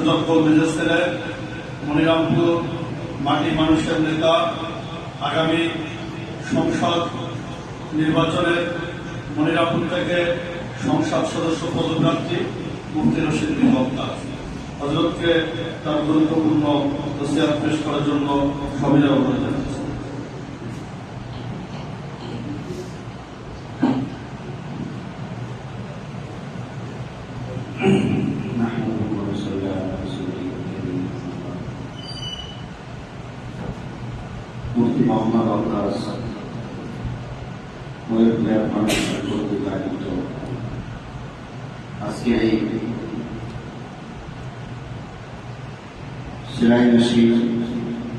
সুদক্ষ মেজর ছেলে মনিরামপুর মাটি মানুষের নেতা, আগামী সংসদ নির্বাচনে মনিরামপুর থেকে সংসদ সদস্য পদপ্রার্থী মুক্তি রশিদ বক্তা হজরতকে তার গুরুত্বপূর্ণ নসিহাত পেশ করার জন্য সবিনয় অনুরোধ জানাচ্ছি Mm-hmm. মুফতি মোহাম্মদ আয়োজিত আজকে এই সেলাই মেশিন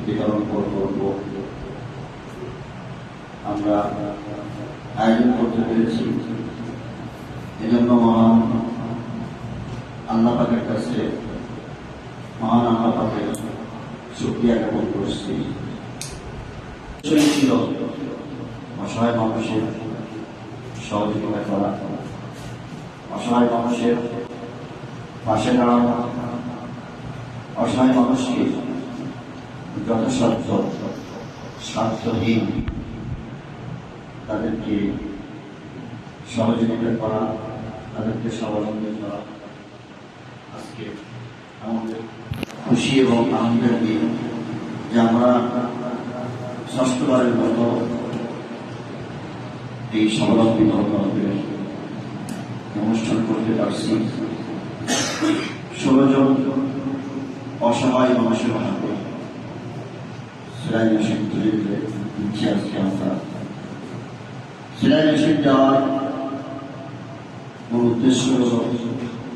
বিতরণ করব। আমরা আয়োজন করতে পেরেছি। এজন্য মহান আল্লাহ পাকের কাছে, মহান আল্লাহ পাকের শুক্রিয়া জ্ঞাপন করছি। ছিল অসহায় মানুষের সহযোগিতা করা, অসহায় মানুষের পাশে দাঁড়ানো, অসহায় মানুষকে যথাসাধ্য, স্বার্থহীন তাদেরকে সহযোগিতা করা, তাদেরকে স্বাবলম্বী করা। আজকে আমাদের খুশি এবং আনন্দের দিন যে আমরা ষষ্ঠবারের মতো এই স্বাবলম্বী ধর্মের অনুষ্ঠান করতে পারছি। ষোলো জন অসহায় মানুষের হাতে সেলাই মেশিন তুলে দিলে দিচ্ছি আজকে আমরা। সেলাই মেশিন দেওয়ার মূল উদ্দেশ্য হল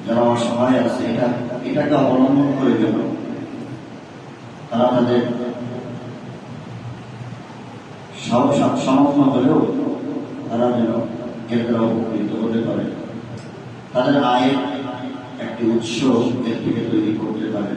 যারা অসহায় আছে, এটা এটাকে অবলম্বন করে গেল তারা তাদের সামর্থ্য হলেও তারা যেন এর দ্বারা উপকৃত হতে পারে। তাদের আয়ের একটি উৎস এর থেকে তৈরি করতে পারে।